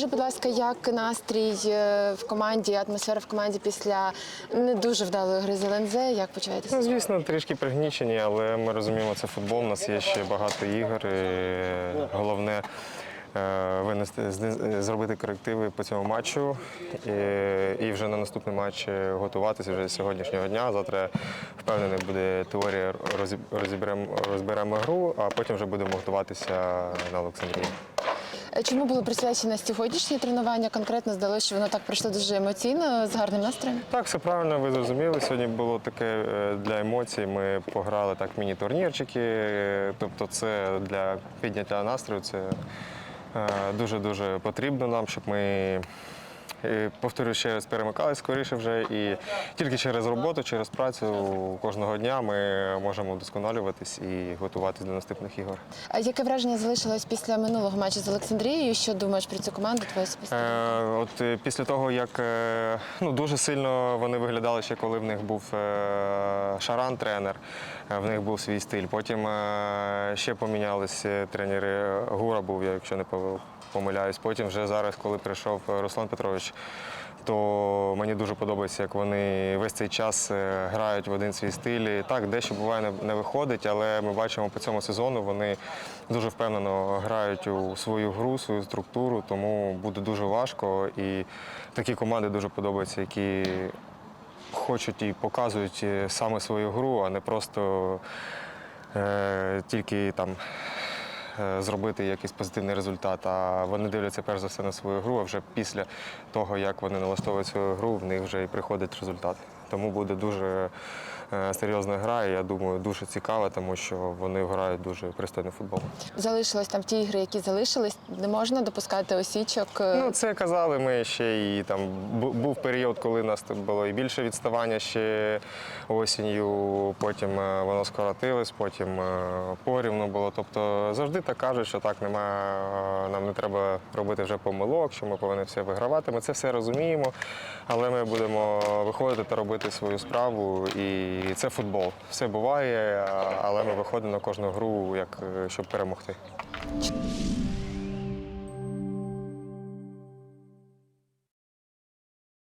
Розкажи, будь ласка, як настрій е, в команді, атмосфера в команді після не дуже вдалої гри з ЛНЗ? Як почуваєтеся? Ну, звісно, трішки пригнічені, але ми розуміємо, це футбол. У нас є ще багато ігор. І головне е, винести зробити корективи по цьому матчу і, і вже на наступний матч готуватися вже з сьогоднішнього дня. Завтра впевнений буде теорія, розіб- розіберемо розберемо гру, а потім вже будемо готуватися на Олександрії. Е, Чому було присвячено сьогоднішнє тренування? Конкретно здалося, що воно так пройшло дуже емоційно, з гарним настроєм. Так, все правильно, ви зрозуміли. Сьогодні було таке е, для емоцій. Ми пограли так міні-турнірчики. е, Тобто, це для підняття настрою. Це дуже дуже потрібно нам, щоб ми. Е, Повторюю, ще раз перемикали скоріше вже, і тільки через роботу, через працю кожного дня ми можемо вдосконалюватись і готуватись до наступних ігор. А яке враження залишилось після минулого матчу з Олександрією? Що думаєш про цю команду? Твоє? Е, от е, після того, як е, ну, дуже сильно вони виглядали ще, коли в них був Шаран тренер, в них був свій стиль. Потім ще помінялися тренери. Гура був, я якщо не помиляюсь. Потім вже зараз, коли прийшов Руслан Петрович. То мені дуже подобається, як вони весь цей час е, грають в один свій стиль. Так, дещо буває не, не виходить, але ми бачимо по цьому сезону, вони дуже впевнено грають у свою гру, свою структуру, тому буде дуже важко. І такі команди дуже подобаються, які хочуть і показують е, саме свою гру, а не просто е, тільки там. Е, Зробити якийсь позитивний результат, а вони дивляться перш за все на свою гру, а вже після того, як вони налаштовують свою гру, в них вже і приходить результат. Тому буде дуже е, серйозна гра, і я думаю, дуже цікава, тому що вони грають дуже пристойний футбол. Залишилось там ті ігри, які залишились. Не можна допускати осічок. е, Ну, це казали ми ще і там був період, коли у нас тут було і більше відставання ще осінню, потім е, воно скоротилось, потім порівну було. Тобто завжди так кажуть, що так немає, нам не треба робити вже помилок, що ми повинні все вигравати. Ми це все розуміємо, але ми будемо виходити та робити свою справу. І це футбол. Все буває, але ми виходимо на кожну гру, як е, щоб перемогти.